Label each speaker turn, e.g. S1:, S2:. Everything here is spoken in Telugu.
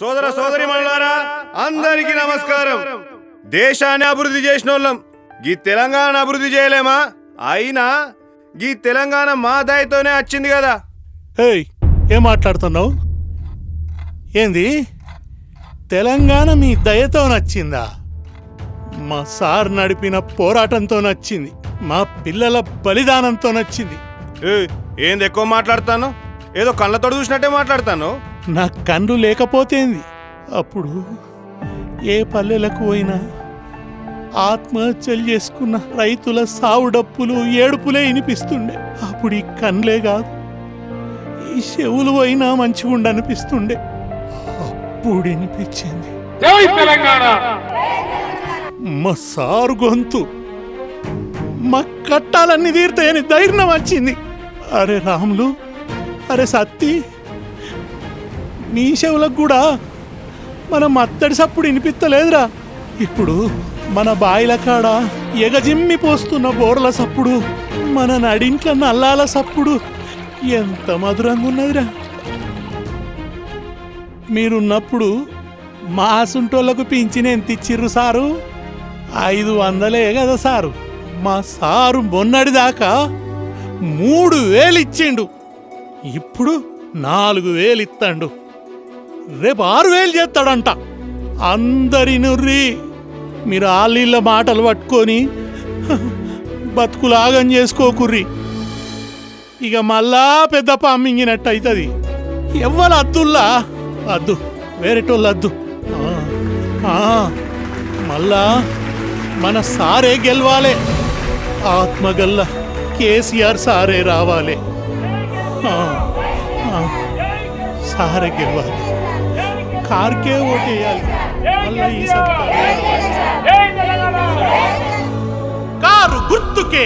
S1: సోదర సోదరి అందరికీ నమస్కారం. దేశాన్ని అభివృద్ధి చేసిన వాళ్ళం గీ తెలంగాణ అభివృద్ధి చేయలేమా? అయినా గీ తెలంగాణ మా దయతోనే వచ్చింది కదా.
S2: ఏయ్ ఏం మాట్లాడుతున్నావు? ఏంది? తెలంగాణ మీ దయతో నచ్చిందా? మా సార్ నడిపిన పోరాటంతో నచ్చింది. మా పిల్లల బలిదానంతో నచ్చింది.
S1: ఏంది ఎక్కువ మాట్లాడతాను? ఏదో కళ్ళతోడు చూసినట్టే మాట్లాడతాను.
S2: నా కన్ను లేకపోతేంది? అప్పుడు ఏ పల్లెలకు పోయినా ఆత్మహత్యలు చేసుకున్న రైతుల సావు డప్పులు ఏడుపులే వినిపిస్తుండే. అప్పుడు ఈ కన్నులే కాదు ఈ చెవులు పోయినా మంచిగుండ అనిపిస్తుండే అప్పుడు వినిపించింది. మా సారు గొంతు మా కట్టాలన్నీ తీరుతాయని ధైర్యం వచ్చింది. అరే రాములు అరే సత్తి నీ చెవులకు కూడా మన మత్తడి సప్పుడు వినిపిస్తలేదురా. ఇప్పుడు మన బాయిల కాడ ఎగజిమ్మి పోస్తున్న బోర్ల సప్పుడు మన నడింట్ల నల్లాల సప్పుడు ఎంత మధురంగా ఉన్నదిరా. మీరున్నప్పుడు మా సుంటోళ్ళకు పింఛన్ ఎంత ఇచ్చిర్రు సారు? ఐదు వందలే కదా సారు. మా సారు మొన్నటి దాకా మూడు వేలు ఇచ్చిండు. ఇప్పుడు నాలుగు వేలు ఇస్తాడు రేపు ఆరు వేలు చేస్తాడంట. అందరి నుర్రి మీరు ఆళ్ళ మాటలు పట్టుకొని బతుకులాగం చేసుకోకుర్రి. ఇక మళ్ళా పెద్ద పామింగినట్టు అవుతుంది ఎవ్వరు అద్దుల్లా? అద్దు వేరేటోళ్ళు అద్దు. మళ్ళా మన సారే గెలవాలే. ఆత్మగల్ల కేసీఆర్ సారే రావాలి. సారే గెలవాలి. కార్కే ఓటేయాలి మళ్ళా ఈసారి కారే రావాలి.
S3: జై తెలంగాణ
S2: కారు గుర్తుకే